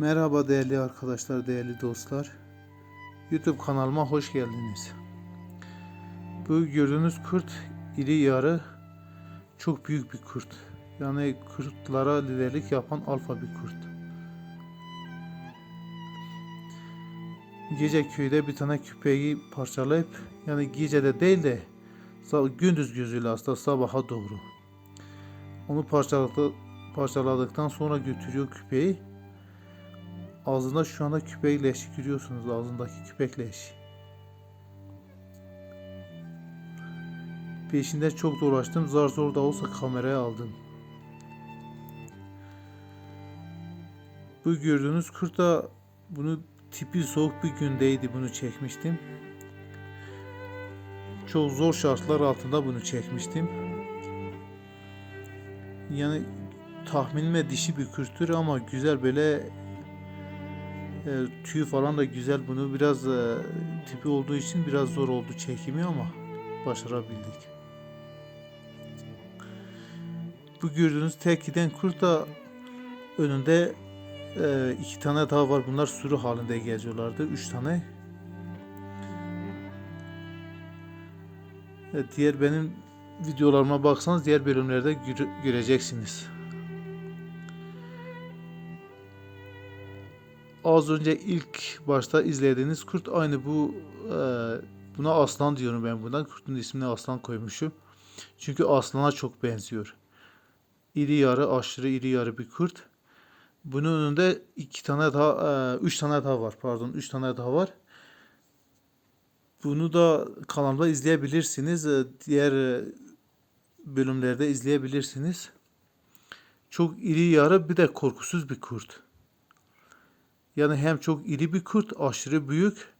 Merhaba değerli arkadaşlar, değerli dostlar. YouTube kanalıma hoş geldiniz. Bu gördüğünüz kurt iri yarı çok büyük bir kurt. Yani kurtlara liderlik yapan alfa bir kurt. Gece köyde bir tane köpeği parçalayıp yani gece de değil de gündüz gözüyle aslında sabaha doğru. Onu parçaladı, parçaladıktan sonra götürüyor köpeği. Ağzında şu anda köpek leşi görüyorsunuz ağzındaki köpek leşi. Peşinde çok dolaştım zar zor da olsa kameraya aldım. Bu gördüğünüz kurt da bunu tipi soğuk bir gündeydi bunu çekmiştim. Çok zor şartlar altında bunu çekmiştim. Yani tahminime dişi bir kurttur ama güzel böyle e, tüyü falan da güzel. Bunu biraz e, tipi olduğu için biraz zor oldu çekimi ama başarabildik. Bu gördüğünüz tek giden kurt da önünde e, iki tane daha var. Bunlar sürü halinde geziyorlardı. Üç tane. E, diğer benim videolarıma baksanız diğer bölümlerde göre- göreceksiniz. Az önce ilk başta izlediğiniz kurt aynı bu e, buna aslan diyorum ben buna. Kurtun ismini aslan koymuşum. Çünkü aslana çok benziyor. İri yarı aşırı iri yarı bir kurt. Bunun önünde iki tane daha, e, üç tane daha var. Pardon, üç tane daha var. Bunu da kanalda izleyebilirsiniz. E, Diğer e, bölümlerde izleyebilirsiniz. Çok iri yarı bir de korkusuz bir kurt. Yani hem çok iri bir kurt, aşırı büyük.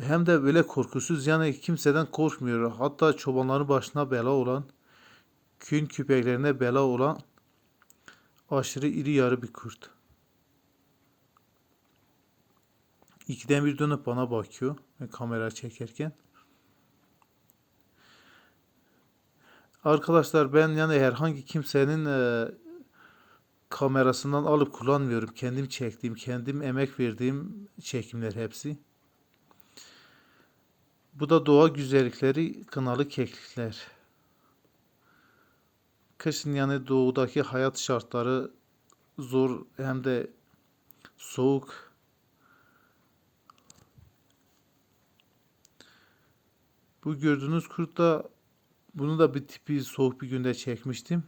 Hem de böyle korkusuz. Yani kimseden korkmuyor. Hatta çobanların başına bela olan, köyün köpeklerine bela olan aşırı iri yarı bir kurt. İkiden bir dönüp bana bakıyor ve kamera çekerken. Arkadaşlar ben yani herhangi kimsenin e, kamerasından alıp kullanmıyorum. Kendim çektiğim, kendim emek verdiğim çekimler hepsi. Bu da doğa güzellikleri kınalı keklikler. Kışın yani doğudaki hayat şartları zor hem de soğuk. Bu gördüğünüz kurt da bunu da bir tipi soğuk bir günde çekmiştim.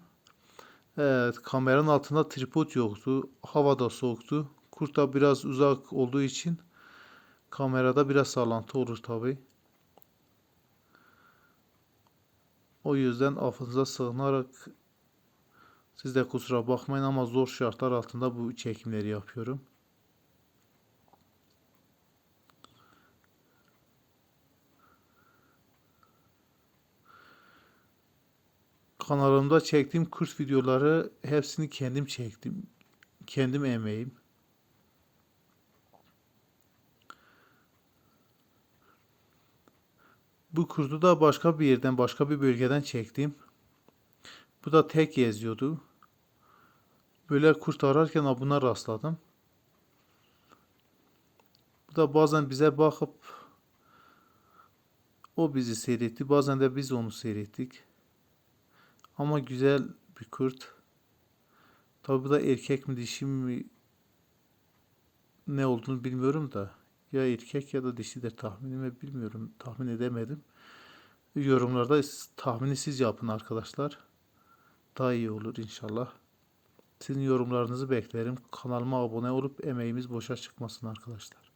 Evet, kameranın altında tripod yoktu. Hava da soğuktu. Kurt da biraz uzak olduğu için kamerada biraz sallantı olur tabi. O yüzden affınıza sığınarak siz de kusura bakmayın ama zor şartlar altında bu çekimleri yapıyorum. Kanalımda çektiğim kurs videoları hepsini kendim çektim. Kendim emeğim. Bu kurdu da başka bir yerden, başka bir bölgeden çektim. Bu da tek geziyordu. Böyle kurt ararken buna rastladım. Bu da bazen bize bakıp o bizi seyretti. Bazen de biz onu seyrettik. Ama güzel bir kurt. Tabi da erkek mi dişi mi ne olduğunu bilmiyorum da ya erkek ya da dişidir tahminimi bilmiyorum. Tahmin edemedim. Yorumlarda tahmini siz yapın arkadaşlar. Daha iyi olur inşallah. Sizin yorumlarınızı beklerim. Kanalıma abone olup emeğimiz boşa çıkmasın arkadaşlar.